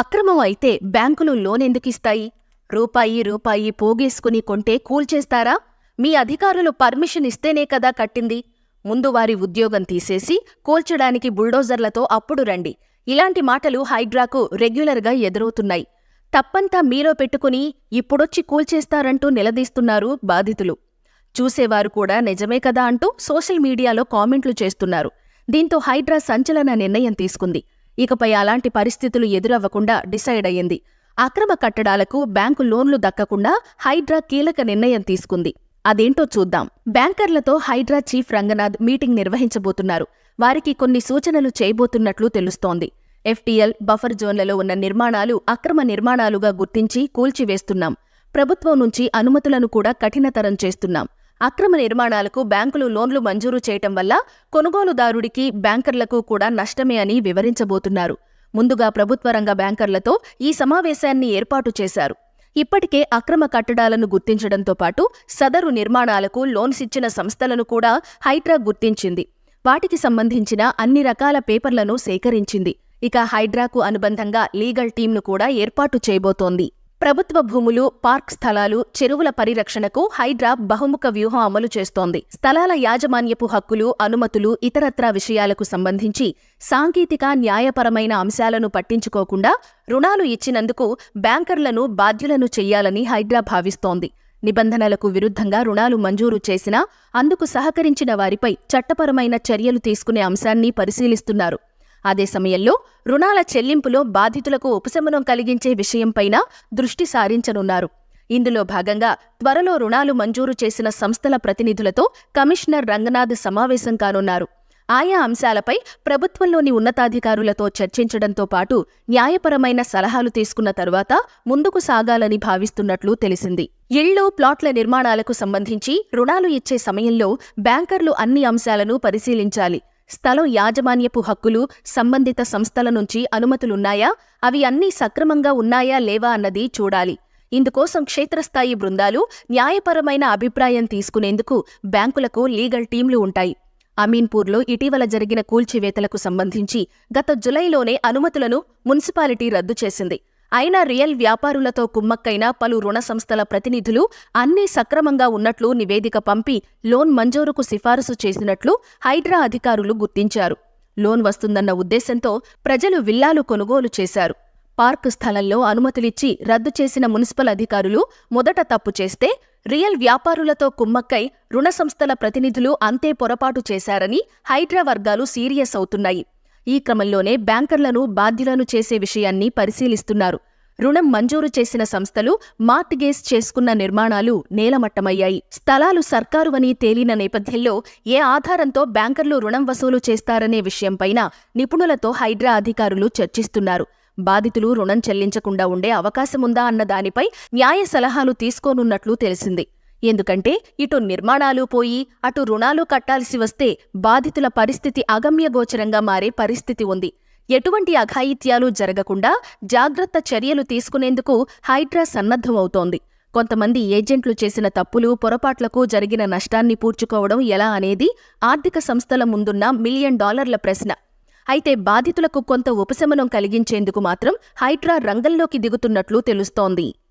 అక్రమం అయితే బ్యాంకులు లోన్ ఎందుకిస్తాయి రూపాయి రూపాయి పోగేసుకుని కొంటే కూల్చేస్తారా మీ అధికారులు పర్మిషన్ ఇస్తేనే కదా కట్టింది. ముందు వారి ఉద్యోగం తీసేసి కూల్చడానికి బుల్డోజర్లతో అప్పుడు రండి. ఇలాంటి మాటలు హైడ్రాకు రెగ్యులర్గా ఎదురవుతున్నాయి. తప్పంతా మీలో పెట్టుకుని ఇప్పుడొచ్చి కూల్చేస్తారంటూ నిలదీస్తున్నారు బాధితులు. చూసేవారు కూడా నిజమే కదా అంటూ సోషల్ మీడియాలో కామెంట్లు చేస్తున్నారు. దీంతో హైడ్రా సంచలన నిర్ణయం తీసుకుంది. ఇకపై అలాంటి పరిస్థితులు ఎదురవ్వకుండా డిసైడ్ అయ్యింది. అక్రమ కట్టడాలకు బ్యాంకు లోన్లు దక్కకుండా హైడ్రా కీలక నిర్ణయం తీసుకుంది. అదేంటో చూద్దాం. బ్యాంకర్లతో హైడ్రా చీఫ్ రంగనాథ్ మీటింగ్ నిర్వహించబోతున్నారు. వారికి కొన్ని సూచనలు చేయబోతున్నట్లు తెలుస్తోంది. ఎఫ్టీఎల్ బఫర్ జోన్లలో ఉన్న నిర్మాణాలు అక్రమ నిర్మాణాలుగా గుర్తించి కూల్చివేస్తున్నాం. ప్రభుత్వం నుంచి అనుమతులను కూడా కఠినతరం చేస్తున్నాం. అక్రమ నిర్మాణాలకు బ్యాంకులు లోన్లు మంజూరు చేయటం వల్ల కొనుగోలుదారుడికి బ్యాంకర్లకు కూడా నష్టమే అని వివరించబోతున్నారు. ముందుగా ప్రభుత్వ రంగ బ్యాంకర్లతో ఈ సమావేశాన్ని ఏర్పాటు చేశారు. ఇప్పటికే అక్రమ కట్టడాలను గుర్తించడంతో పాటు సదరు నిర్మాణాలకు లోన్స్ ఇచ్చిన సంస్థలను కూడా హైడ్రా గుర్తించింది. వాటికి సంబంధించిన అన్ని రకాల పేపర్లను సేకరించింది. ఇక హైడ్రాకు అనుబంధంగా లీగల్ టీంను కూడా ఏర్పాటు చేయబోతోంది. ప్రభుత్వ భూములు పార్క్ స్థలాలు చెరువుల పరిరక్షణకు హైడ్రా బహుముఖ వ్యూహం అమలు చేస్తోంది. స్థలాల యాజమాన్యపు హక్కులు అనుమతులు ఇతరత్రా విషయాలకు సంబంధించి సాంకేతిక న్యాయపరమైన అంశాలను పట్టించుకోకుండా రుణాలు ఇచ్చినందుకు బ్యాంకర్లను బాధ్యులను చెయ్యాలని హైడ్రా భావిస్తోంది. నిబంధనలకు విరుద్ధంగా రుణాలు మంజూరు చేసినా అందుకు సహకరించిన వారిపై చట్టపరమైన చర్యలు తీసుకునే అంశాన్ని పరిశీలిస్తున్నారు. అదే సమయంలో రుణాల చెల్లింపులో బాధితులకు ఉపశమనం కలిగించే విషయంపైన దృష్టి సారించనున్నారు. ఇందులో భాగంగా త్వరలో రుణాలు మంజూరు చేసిన సంస్థల ప్రతినిధులతో కమిషనర్ రంగనాథ్ సమావేశం కానున్నారు. ఆయా అంశాలపై ప్రభుత్వంలోని ఉన్నతాధికారులతో చర్చించడంతో పాటు న్యాయపరమైన సలహాలు తీసుకున్న తరువాత ముందుకు సాగాలని భావిస్తున్నట్లు తెలిసింది. ఇళ్ళు ప్లాట్ల నిర్మాణాలకు సంబంధించి రుణాలు ఇచ్చే సమయంలో బ్యాంకర్లు అన్ని అంశాలను పరిశీలించాలి. స్థలం యాజమాన్యపు హక్కులు సంబంధిత సంస్థల నుంచి అనుమతులున్నాయా? అవి అన్నీ సక్రమంగా ఉన్నాయా లేవా అన్నది చూడాలి. ఇందుకోసం క్షేత్రస్థాయి బృందాలు న్యాయపరమైన అభిప్రాయం తీసుకునేందుకు బ్యాంకులకు లీగల్ టీంలు ఉంటాయి. అమీన్పూర్లో ఇటీవల జరిగిన కూల్చివేతలకు సంబంధించి గత జులైలోనే అనుమతులను మున్సిపాలిటీ రద్దు చేసింది. అయినా రియల్ వ్యాపారులతో కుమ్మక్కైన పలు రుణ సంస్థల ప్రతినిధులు అన్నీ సక్రమంగా ఉన్నట్లు నివేదిక పంపి లోన్ మంజూరుకు సిఫారసు చేసినట్లు హైడ్రా అధికారులు గుర్తించారు. లోన్ వస్తుందన్న ఉద్దేశంతో ప్రజలు విల్లాలు కొనుగోలు చేశారు. పార్క్ స్థలంలో అనుమతులిచ్చి రద్దు చేసిన మున్సిపల్ అధికారులు మొదట తప్పు చేస్తే రియల్ వ్యాపారులతో కుమ్మక్కై రుణ సంస్థల ప్రతినిధులు అంతే పొరపాటు చేశారని హైడ్రా వర్గాలు సీరియస్ అవుతున్నాయి. ఈ క్రమంలోనే బ్యాంకర్లను బాధ్యులను చేసే విషయాన్ని పరిశీలిస్తున్నారు. రుణం మంజూరు చేసిన సంస్థలు మార్ట్గేజ్ చేసుకున్న నిర్మాణాలు నేలమట్టమయ్యాయి. స్థలాలు సర్కారువని తేలిన నేపథ్యంలో ఏ ఆధారంతో బ్యాంకర్లు రుణం వసూలు చేస్తారనే విషయంపైన నిపుణులతో హైడ్రా అధికారులు చర్చిస్తున్నారు. బాధితులు రుణం చెల్లించకుండా ఉండే అవకాశముందా అన్న దానిపై న్యాయ సలహాలు తీసుకోనున్నట్లు తెలిసింది. ఎందుకంటే ఇటు నిర్మాణాలు పోయి అటు రుణాలు కట్టాల్సి వస్తే బాధితుల పరిస్థితి అగమ్యగోచరంగా మారే పరిస్థితి ఉంది. ఎటువంటి అఘాయిత్యాలు జరగకుండా జాగ్రత్త చర్యలు తీసుకునేందుకు హైడ్రా సన్నద్ధమవుతోంది. కొంతమంది ఏజెంట్లు చేసిన తప్పులు పొరపాట్లకు జరిగిన నష్టాన్ని పూడ్చుకోవడం ఎలా అనేది ఆర్థిక సంస్థల ముందున్న మిలియన్ డాలర్ల ప్రశ్న. అయితే బాధితులకు కొంత ఉపశమనం కలిగించేందుకు మాత్రం హైడ్రా రంగంలోకి దిగుతున్నట్లు తెలుస్తోంది.